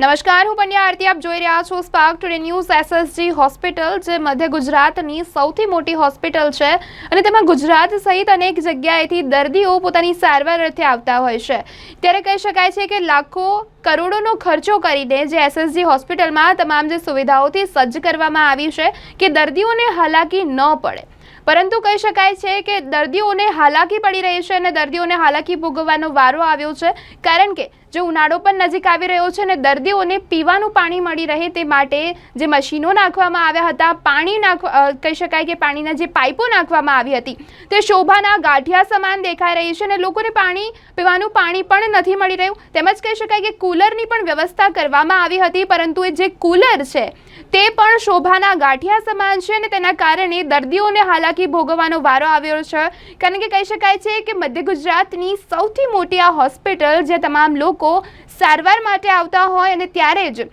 નમસ્કાર, હું પંડ્યા આરતી. આપ જોઈ રહ્યા છો Spark today news SSG hospital જે મધ્ય ગુજરાતની સૌથી મોટી હોસ્પિટલ છે અને તેમાં ગુજરાત સહિત અનેક જગ્યાએથી દર્દીઓ પોતાની સારવાર અર્થે આવતા હોય છે. ત્યારે કહી શકાય છે કે લાખો કરોડોનો ખર્ચો કરીને જે એસએસજી હોસ્પિટલમાં તમામ જે સુવિધાઓથી સજ્જ કરવામાં આવી છે કે દર્દીઓને હાલાકી ન પડે. પરંતુ કહી શકાય છે કે દર્દીઓને હાલાકી પડી રહી છે અને દર્દીઓને હાલાકી ભોગવવાનો વારો આવ્યો છે. કારણ કે જે ઉનાળો પણ નજીક આવી રહ્યો છે અને દર્દીઓને પીવાનું પાણી મળી રહે તે માટે જે મશીનો નાખવામાં આવ્યા હતા, પાણી નાખવા કહી શકાય કે પાણીના જે પાઇપો નાખવામાં આવી હતી, તે શોભાના ગાંઠિયા સમાન દેખાઈ રહી છે અને લોકોને પાણી, પીવાનું પાણી પણ નથી મળી રહ્યું. તેમજ કહી શકાય કે કુલરની પણ વ્યવસ્થા કરવામાં આવી હતી, પરંતુ એ જે કુલર છે, તે પણ શોભાના ગાંઠિયા સમાન છે અને તેના કારણે દર્દીઓને હાલાકી ભોગવવાનો વારો આવ્યો છે. કારણ કે કહી શકાય છે કે મધ્ય ગુજરાતની સૌથી મોટી આ હોસ્પિટલ જે તમામ લોકો સારવાર માટે આવતા હોય અને ત્યારે જ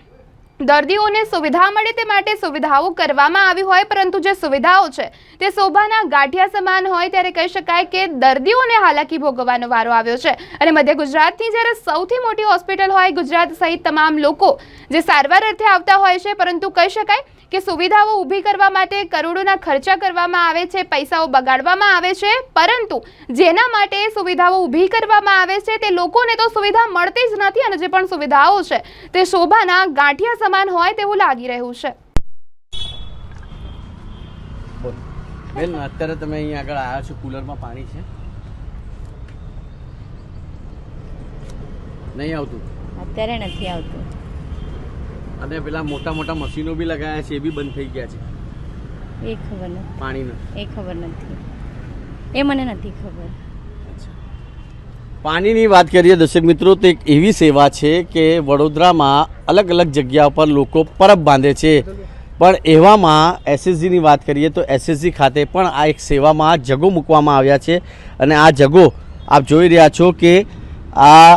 દર્દીઓને સુવિધા મળે તે માટે સુવિધાઓ કરવામાં આવી હોય, પરંતુ જે સુવિધાઓ છે, તે શોભાના ગાંઠિયા સમાન હોય ત્યારે કહી શકાય કે દર્દીઓને હાલાકી ભોગવવાનો વારો આવ્યો છે. અને મધ્ય ગુજરાતની જ્યારે સૌથી મોટી હોસ્પિટલ હોય, ગુજરાત સહિત તમામ લોકો જે સારવાર અર્થે આવતા હોય છે, પરંતુ કહી શકાય કે સુવિધાઓ ઊભી કરવા માટે કરોડોના ખર્ચા કરવામાં આવે છે, પૈસાઓ બગાડવામાં આવે છે, પરંતુ જેના માટે સુવિધાઓ ઊભી કરવામાં આવે છે, તે લોકોને તો સુવિધા મળતી જ નથી અને જે પણ સુવિધાઓ છે, તે શોભાના ગાંઠિયા સમાન હોય તેવું લાગી રહ્યું છે. બેન અત્યારે તમે અહીંયા આગળ આવ્યા છો કુલરમાં પાણી છે? નહીં આવતું? અત્યારે નથી આવતું. અને પેલા મોટા મોટા મશીનો બી લગાવ્યા છે એ બી બંધ થઈ ગયા છે. એ ખબર નથી પાણીના. એ ખબર નથી. એ મને નથી ખબર. પાણીની વાત કરીએ, દર્શક મિત્રો, તો એક એવી સેવા છે કે વડોદરામાં અલગ અલગ જગ્યા પર લોકો પરબ બાંધે છે. પણ એવામાં એસએસજીની વાત કરીએ, તો એસએસજી ખાતે પણ આ એક સેવામાં જગો મૂકવામાં આવ્યા છે. અને આ જગો આપ જોઈ રહ્યા છો કે આ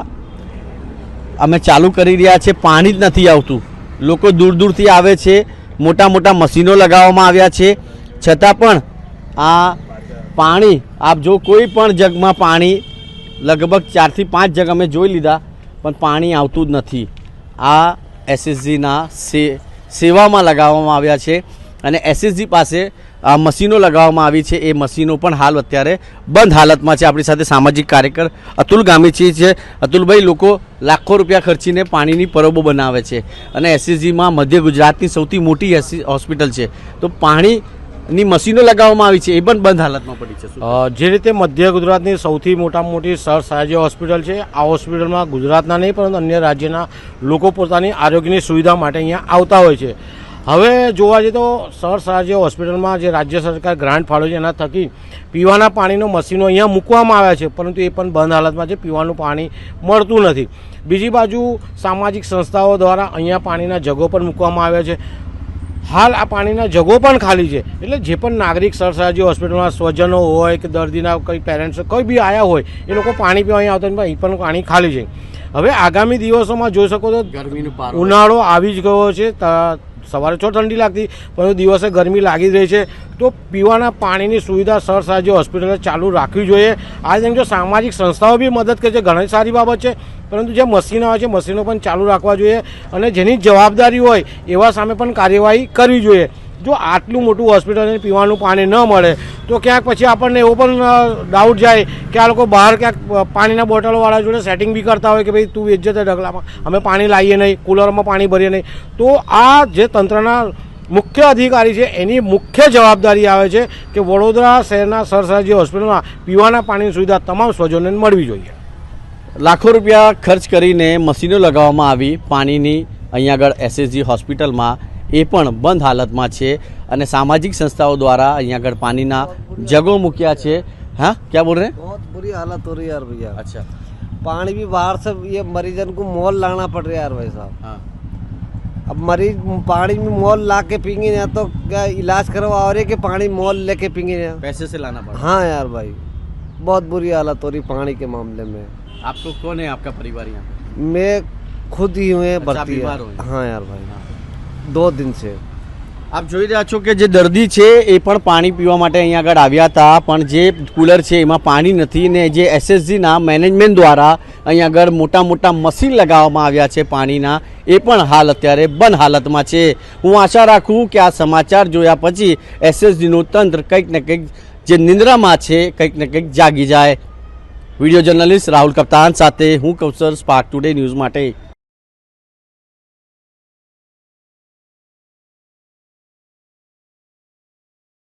અમે ચાલુ કરી રહ્યા છે, પાણી જ નથી આવતું. લોકો દૂર દૂરથી આવે છે, મોટા મોટા મશીનો લગાવવામાં આવ્યા છે. છતાં પણ આ પાણી, આપ જો કોઈ પણ જગમાં પાણી લગભગ ચારથી પાંચ જગ અમે જોઈ લીધા, પણ પાણી આવતું જ નથી. આ એસએસજીના સે, સેવામાં લગાવવામાં આવ્યા છે અને એસએસજી પાસે આ મશીનો લગાવવામાં આવી છે. એ મશીનો પણ હાલ અત્યારે બંધ હાલતમાં છે. આપણી સાથે સામાજિક કાર્યકર અતુલ ગામીચી છે. અતુલભાઈ, લોકો લાખો રૂપિયા ખર્ચીને પાણીની પરબો બનાવે છે અને એસએસજીમાં મધ્ય ગુજરાતની સૌથી મોટી હોસ્પિટલ છે. તો પાણીની મશીનો લગાવવામાં આવી છે, એ પણ બંધ હાલતમાં પડી છે જે રીતે મધ્ય ગુજરાતની સૌથી મોટામાં મોટી સર સયાજી હોસ્પિટલ છે, આ હોસ્પિટલમાં ગુજરાતના નહીં, પરંતુ અન્ય રાજ્યના લોકો પોતાની આરોગ્યની સુવિધા માટે અહીંયા આવતા હોય છે. હવે જોવા જઈએ તો સર સયાજી હોસ્પિટલમાં જે રાજ્ય સરકાર ગ્રાન્ટ ફાળવે છે, એના થકી પીવાના પાણીનો મશીનો અહીંયા મૂકવામાં આવ્યા છે, પરંતુ એ પણ બંધ હાલતમાં છે, પીવાનું પાણી મળતું નથી. બીજી બાજુ સામાજિક સંસ્થાઓ દ્વારા અહીંયા પાણીના જગો પણ મૂકવામાં આવ્યા છે. હાલ આ પાણીના જગો પણ ખાલી છે. એટલે જે પણ નાગરિક સરસાજી હોસ્પિટલમાં સ્વજનો હોય કે દર્દીના કંઈ પેરેન્ટ્સ કોઈ બી આવ્યા હોય એ લોકો પાણી પીવા અહીંયા આવતા અહીં પણ પાણી ખાલી છે. હવે આગામી દિવસોમાં જોઈ શકો તો ઉનાળો આવી જ ગયો છે. ત- સવારે છો ઠંડી લાગતી, પરંતુ દિવસે ગરમી લાગી રહી છે. તો પીવાના પાણીની સુવિધા સરસાજી હોસ્પિટલે ચાલુ રાખવી જોઈએ. આ જેમ જો સામાજિક સંસ્થાઓ બી મદદ કરે છે, ઘણી સારી બાબત છે, પરંતુ જે મશીનો આવે છે, મશીનો પણ ચાલુ રાખવા જોઈએ અને જેની જવાબદારી હોય એવા સામે પણ કાર્યવાહી કરવી જોઈએ. જો આટલું મોટું હોસ્પિટલ અને પીવાનું પાણી ન મળે તો ક્યાંક પછી આપણને એવો પણ ડાઉટ જાય કે આ લોકો બહાર ક્યાંક પાણીના બોટલોવાળા જોડે સેટિંગ બી કરતા હોય કે ભાઈ તું વેચજે તે ઢગલામાં. અમે પાણી લાવીએ નહીં, કુલરમાં પાણી ભરીએ નહીં. તો આ જે તંત્રના મુખ્ય અધિકારી છે, એની મુખ્ય જવાબદારી આવે છે કે વડોદરા શહેરના સરસરાજી હોસ્પિટલમાં પીવાના પાણીની સુવિધા તમામ સ્વજનોને મળવી જોઈએ. લાખો રૂપિયા ખર્ચ કરીને મશીનો લગાવવામાં આવી પાણીની અહીંયા આગળ એસએસજી હોસ્પિટલમાં એ પણ બંધ હાલતમાં છે અને સામાજિક સંસ્થાઓ દ્વારા અહીંયા આગળ પાણીના જગો મૂક્યા છે હા ક્યાં બોલ રહે बहुत बुरी हालत हो रही है यार भैया અચ્છા पानी भी बाहर से ये मरीजन को मोल लाना पड़ रहा है यार भाई साहब હા अब मरीज पानी में मोल ला के पीएंगे या तो क्या इलाज करवा रहे कि पानी मोल लेके पीएंगे या पैसे से लाना पड़ा हाँ यार भाई बहुत बुरी हालत हो रही पानी के मामले में आपको कौन है आपका परिवार यहाँ पे मैं खुद ही हुए अच्छा, भर्ती बीमार है हुए? हाँ यार भाई दो दिन से આપ જોઈ રહ્યા છો કે જે દર્દી છે એ પણ પાણી પીવા માટે અહીંયા આગળ આવ્યા હતા પણ જે કુલર છે એમાં પાણી નથી ને જે એસએસજીના મેનેજમેન્ટ દ્વારા અહીંયા આગળ મોટા મોટા મશીન લગાવવામાં આવ્યા છે પાણીના એ પણ હાલ અત્યારે બંધ હાલતમાં છે હું આશા રાખું કે આ સમાચાર જોયા પછી એસએસજીનું તંત્ર કંઈક ને કંઈક જે નિંદ્રામાં છે કંઈક ને કંઈક જાગી જાય વિડીયો જર્નલિસ્ટ રાહુલ કપ્તાન સાથે હું કૌશલ સ્પાર્ક ટુડે ન્યૂઝ માટે